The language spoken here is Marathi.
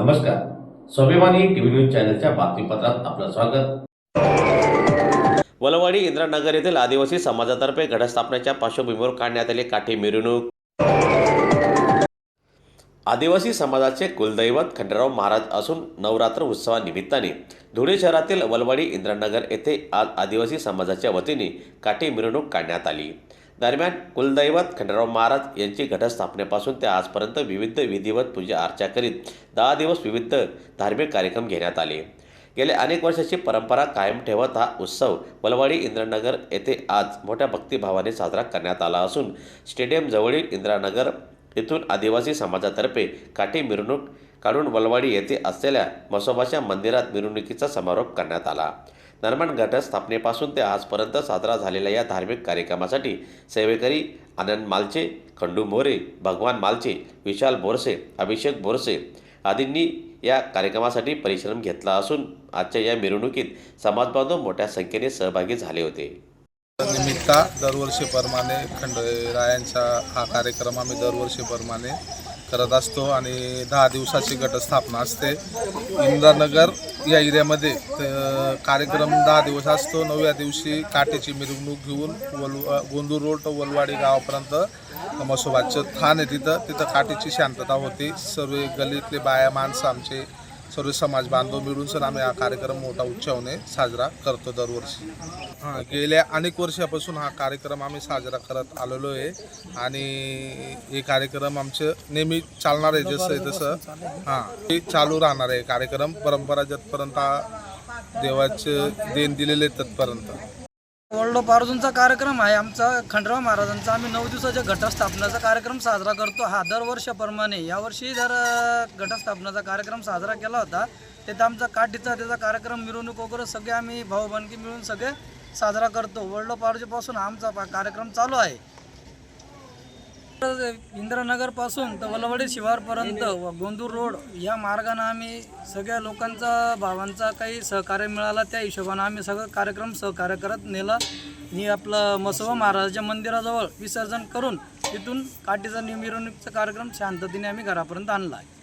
नमस्कार. स्वाभिमानी टीव्ही न्यूज चॅनलच्या बातमीपत्रात आपलं स्वागत. वलवाडी इंद्रानगर येथील आदिवासी समाजातर्फे घटस्थापनेच्या पार्श्वभूमीवर काढण्यात आली काठी मिरवणूक. आदिवासी समाजाचे कुलदैवत खंडेराव महाराज असून नवरात्र उत्सवानिमित्ताने धुळे शहरातील वलवाडी इंद्रानगर येथे आज आदिवासी समाजाच्या वतीने काठी मिरवणूक काढण्यात आली. दरम्यान कुलदैवत खंडेराव महाराज यांची घटस्थापनेपासून ते आजपर्यंत विविध विधिवत पूजा अर्चा करीत दहा दिवस विविध धार्मिक कार्यक्रम घेण्यात आले. गेल्या अनेक वर्षाची परंपरा कायम ठेवत हा उत्सव वलवाडी इंद्रनगर येथे आज मोठ्या भक्तिभावाने साजरा करण्यात आला असून स्टेडियम जवळील इंद्रानगर येथून आदिवासी समाजातर्फे काठी मिरवणूक काढून वलवाडी येथे असलेल्या मसोबाच्या मंदिरात मिरवणुकीचा समारोप करण्यात आला. दरम्यान घटस्थापनेपासून ते आजपर्यंत साजरा झालेल्या या धार्मिक कार्यक्रमासाठी सेवेकरी आनंद मालचे खंडू मोरे भगवान मालचे विशाल बोरसे अभिषेक बोरसे आदींनी या कार्यक्रमासाठी परिश्रम घेतला असून आजच्या या मिरवणुकीत समाजबांधव मोठ्या संख्येने सहभागी झाले होते. निमित्ता दरवर्षीप्रमाणे खंडरायांचा हा कार्यक्रम आम्ही दरवर्षीप्रमाणे करत असतो आणि दहा दिवसाची गटस्थापना असते. इंद्रानगर या एरियामध्ये कार्यक्रम दहा दिवस असतो. नवव्या दिवशी काठीची मिरवणूक घेऊन वल गोंदूर रोड तो वलवाडी गावापर्यंत मसोबाचं थान आहे तिथं. तिथं काठीची शांतता होती. सर्व गलीतले बाया माणसं आमचे सर्व समाज बांधव मिळून सर आम्ही हा कार्यक्रम मोठा उत्सवने साजरा करतो दरवर्षी. हां. गेल्या अनेक वर्षापासून हा कार्यक्रम आम्ही साजरा करत आलेलो आहे आणि हे कार्यक्रम आमचं नेहमी चालणार आहे जसं आहे तसं. हां हे चालू राहणार आहे. कार्यक्रम परंपरा जतपर्यंत देवाचं देण दिलेले तत्पर्यंत. वर्ल्ड पार्जूनचा कार्यक्रम आहे आमचा खंडराव महाराजांचा. आम्ही नऊ दिवसाच्या घटस्थापनाचा कार्यक्रम साजरा करतो. हा दरवर्षाप्रमाणे यावर्षी जर घटस्थापनाचा कार्यक्रम साजरा केला होता तिथं आमचा काठीचा त्याचा कार्यक्रम मिरवणूक वगैरे सगळे आम्ही भाऊबंदकी मिळून सगळे साजरा करतो. वर्ल्ड पार्जूपासून आमचा पा- कार्यक्रम चालू आहे. इंद्रनगरपासून तर वलवडे शिवारपर्यंत व गोंदूर रोड या मार्गानं आम्ही सगळ्या लोकांचा भावांचा काही सहकार्य मिळाला त्या हिशोबानं आम्ही सगळं कार्यक्रम सहकार्य करत नेला. आणि आपलं मसोबा महाराजाच्या मंदिराजवळ विसर्जन करून तिथून काठीचा मिरवणुकीचा कार्यक्रम शांततेने आम्ही घरापर्यंत आणला. आहे